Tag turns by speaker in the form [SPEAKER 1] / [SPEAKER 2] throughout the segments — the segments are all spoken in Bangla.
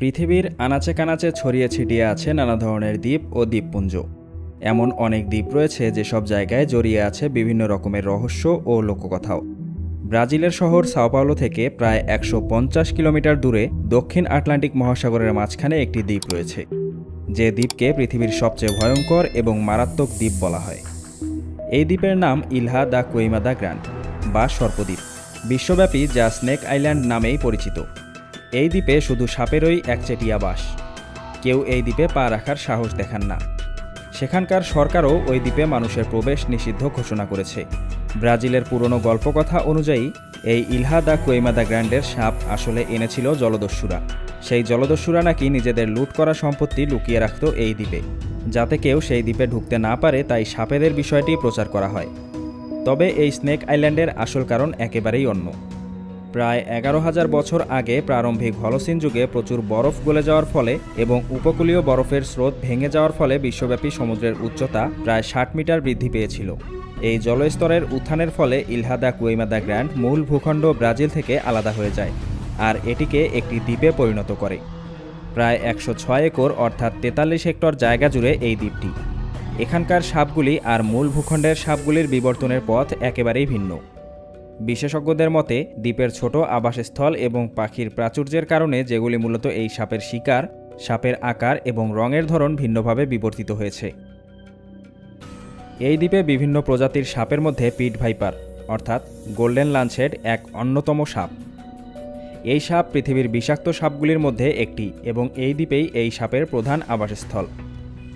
[SPEAKER 1] পৃথিবীর আনাচে কানাচে ছড়িয়ে ছিটিয়ে আছে নানা ধরনের দ্বীপ ও দ্বীপপুঞ্জ। এমন অনেক দ্বীপ রয়েছে যেসব জায়গায় জড়িয়ে আছে বিভিন্ন রকমের রহস্য ও লোককথাও। ব্রাজিলের শহর সাওপাওলো থেকে প্রায় একশো পঞ্চাশ কিলোমিটার দূরে দক্ষিণ আটলান্টিক মহাসাগরের মাঝখানে একটি দ্বীপ রয়েছে, যে দ্বীপকে পৃথিবীর সবচেয়ে ভয়ঙ্কর এবং মারাত্মক দ্বীপ বলা হয়। এই দ্বীপের নাম ইলহা দ্য কোইমাদা গ্র্যান্ড বা সর্পদ্বীপ, বিশ্বব্যাপী যা স্নেক আইল্যান্ড নামেই পরিচিত। এই দ্বীপে শুধু সাপেরই একচেটিয়া বাস। কেউ এই দ্বীপে পা রাখার সাহস দেখান না। সেখানকার সরকারও ওই দ্বীপে মানুষের প্রবেশ নিষিদ্ধ ঘোষণা করেছে। ব্রাজিলের পুরনো গল্পকথা অনুযায়ী, এই ইলহা দা কোয়েমাদা গ্র্যান্ডের সাপ আসলে এনেছিল জলদস্যুরা। সেই জলদস্যুরা নাকি নিজেদের লুট করা সম্পত্তি লুকিয়ে রাখত এই দ্বীপে। যাতে কেউ সেই দ্বীপে ঢুকতে না পারে, তাই সাপেদের বিষয়টি প্রচার করা হয়। তবে এই স্নেক আইল্যান্ডের আসল কারণ একেবারেই অন্য। প্রায় এগারো হাজার বছর আগে প্রারম্ভিক হলসিন যুগে প্রচুর বরফ গলে যাওয়ার ফলে এবং উপকূলীয় বরফের স্রোত ভেঙে যাওয়ার ফলে বিশ্বব্যাপী সমুদ্রের উচ্চতা প্রায় ষাট মিটার বৃদ্ধি পেয়েছিল। এই জলস্তরের উত্থানের ফলে ইলহাদা কুইমাদা গ্র্যান্ড মূল ভূখণ্ড ব্রাজিল থেকে আলাদা হয়ে যায় আর এটিকে একটি দ্বীপে পরিণত করে। প্রায় একশো ছয় একর অর্থাৎ তেতাল্লিশ হেক্টর জায়গা জুড়ে এই দ্বীপটি। এখানকার সাপগুলি আর মূল ভূখণ্ডের সাপগুলির বিবর্তনের পথ একেবারেই ভিন্ন। বিশেষজ্ঞদের মতে, দ্বীপের ছোট আবাসস্থল এবং পাখির প্রাচুর্যের কারণে যেগুলি মূলত এই সাপের শিকার, সাপের আকার এবং রঙের ধরন ভিন্নভাবে বিবর্তিত হয়েছে। এই দ্বীপে বিভিন্ন প্রজাতির সাপের মধ্যে পিট ভাইপার, অর্থাৎ গোল্ডেন লাঞ্চেড, এক অন্যতম সাপ। এই সাপ পৃথিবীর বিষাক্ত সাপগুলির মধ্যে একটি এবং এই দ্বীপেই এই সাপের প্রধান আবাসস্থল।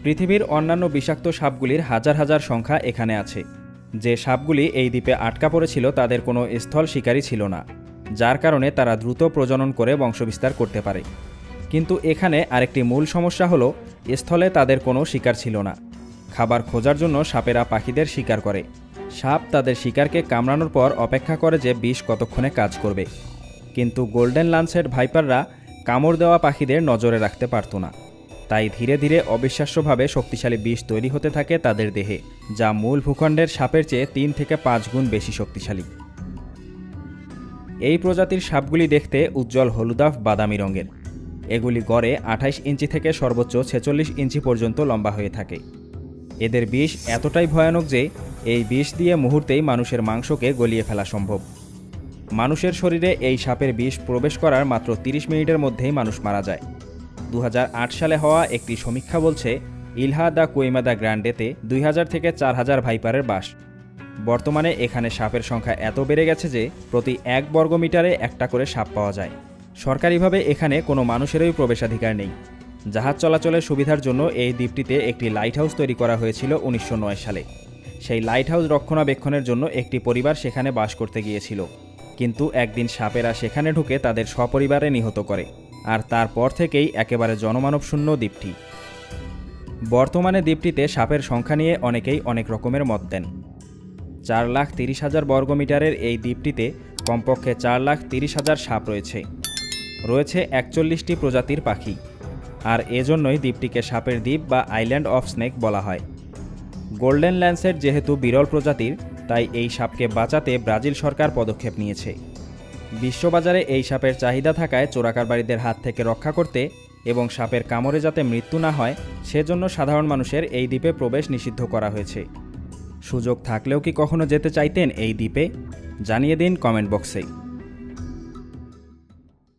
[SPEAKER 1] পৃথিবীর অন্যান্য বিষাক্ত সাপগুলির হাজার হাজার সংখ্যা এখানে আছে। যে সাপগুলি এই দ্বীপে আটকা পড়েছিল তাদের কোনো স্থল শিকারী ছিল না, যার কারণে তারা দ্রুত প্রজনন করে বংশবিস্তার করতে পারে। কিন্তু এখানে আরেকটি মূল সমস্যা হলো, স্থলে তাদের কোনো শিকার ছিল না। খাবার খোঁজার জন্য সাপেরা পাখিদের শিকার করে। সাপ তাদের শিকারকে কামড়ানোর পর অপেক্ষা করে যে বিষ কতক্ষণে কাজ করবে। কিন্তু গোল্ডেন লান্সের ভাইপাররা কামড় দেওয়া পাখিদের নজরে রাখতে পারত না। তাই ধীরে ধীরে অবিশ্বাস্যভাবে শক্তিশালী বিষ তৈরি হতে থাকে তাদের দেহে, যা মূল ভূখণ্ডের সাপের চেয়ে তিন থেকে পাঁচ গুণ বেশি শক্তিশালী। এই প্রজাতির সাপগুলি দেখতে উজ্জ্বল হলুদাভ, বাদামি রঙের। এগুলি গড়ে আঠাইশ ইঞ্চি থেকে সর্বোচ্চ ছেচল্লিশ ইঞ্চি পর্যন্ত লম্বা হয়ে থাকে। এদের বিষ এতটাই ভয়ানক যে, এই বিষ দিয়ে মুহূর্তেই মানুষের মাংসকে গলিয়ে ফেলা সম্ভব। মানুষের শরীরে এই সাপের বিষ প্রবেশ করার মাত্র 30 মিনিটের মধ্যেই মানুষ মারা যায়। দু হাজার আট সালে হওয়া একটি সমীক্ষা বলছে, ইলহা দ্য কুইমাদা গ্র্যান্ডেতে দুই হাজার থেকে চার হাজার ভাইপারের বাস। বর্তমানে এখানে সাপের সংখ্যা এত বেড়ে গেছে যে, প্রতি এক বর্গমিটারে একটা করে সাপ পাওয়া যায়। সরকারিভাবে এখানে কোনো মানুষেরই প্রবেশাধিকার নেই। জাহাজ চলাচলের সুবিধার জন্য এই দ্বীপটিতে একটি লাইট হাউস তৈরি করা হয়েছিল উনিশশো নয় সালে। সেই লাইট হাউস রক্ষণাবেক্ষণের জন্য একটি পরিবার সেখানে বাস করতে গিয়েছিল। কিন্তু একদিন সাপেরা সেখানে ঢুকে তাদের সপরিবারে নিহত করে। আর তারপর থেকেই একেবারে জনমানবশূন্য দ্বীপটি। বর্তমানে দ্বীপটিতে সাপের সংখ্যা নিয়ে অনেকেই অনেক রকমের মত দেন। চার লাখ তিরিশ হাজার বর্গমিটারের এই দ্বীপটিতে কমপক্ষে চার লাখ তিরিশ হাজার সাপ রয়েছে। রয়েছে একচল্লিশটি প্রজাতির পাখি। আর এজন্যই দ্বীপটিকে সাপের দ্বীপ বা আইল্যান্ড অফ স্নেক বলা হয়। গোল্ডেন ল্যান্সের যেহেতু বিরল প্রজাতির, তাই এই সাপকে বাঁচাতে ব্রাজিল সরকার পদক্ষেপ নিয়েছে। বিশ্ববাজারে এই সাপের চাহিদা থাকায় চোরাকারবারীদের হাত থেকে রক্ষা করতে এবং সাপের কামড়ে যাতে মৃত্যু না হয়, সেজন্য সাধারণ মানুষের এই দ্বীপে প্রবেশ নিষিদ্ধ করা হয়েছে। সুযোগ থাকলেও কি কখনো যেতে চাইতেন এই দ্বীপে? জানিয়ে দিন কমেন্ট বক্সেই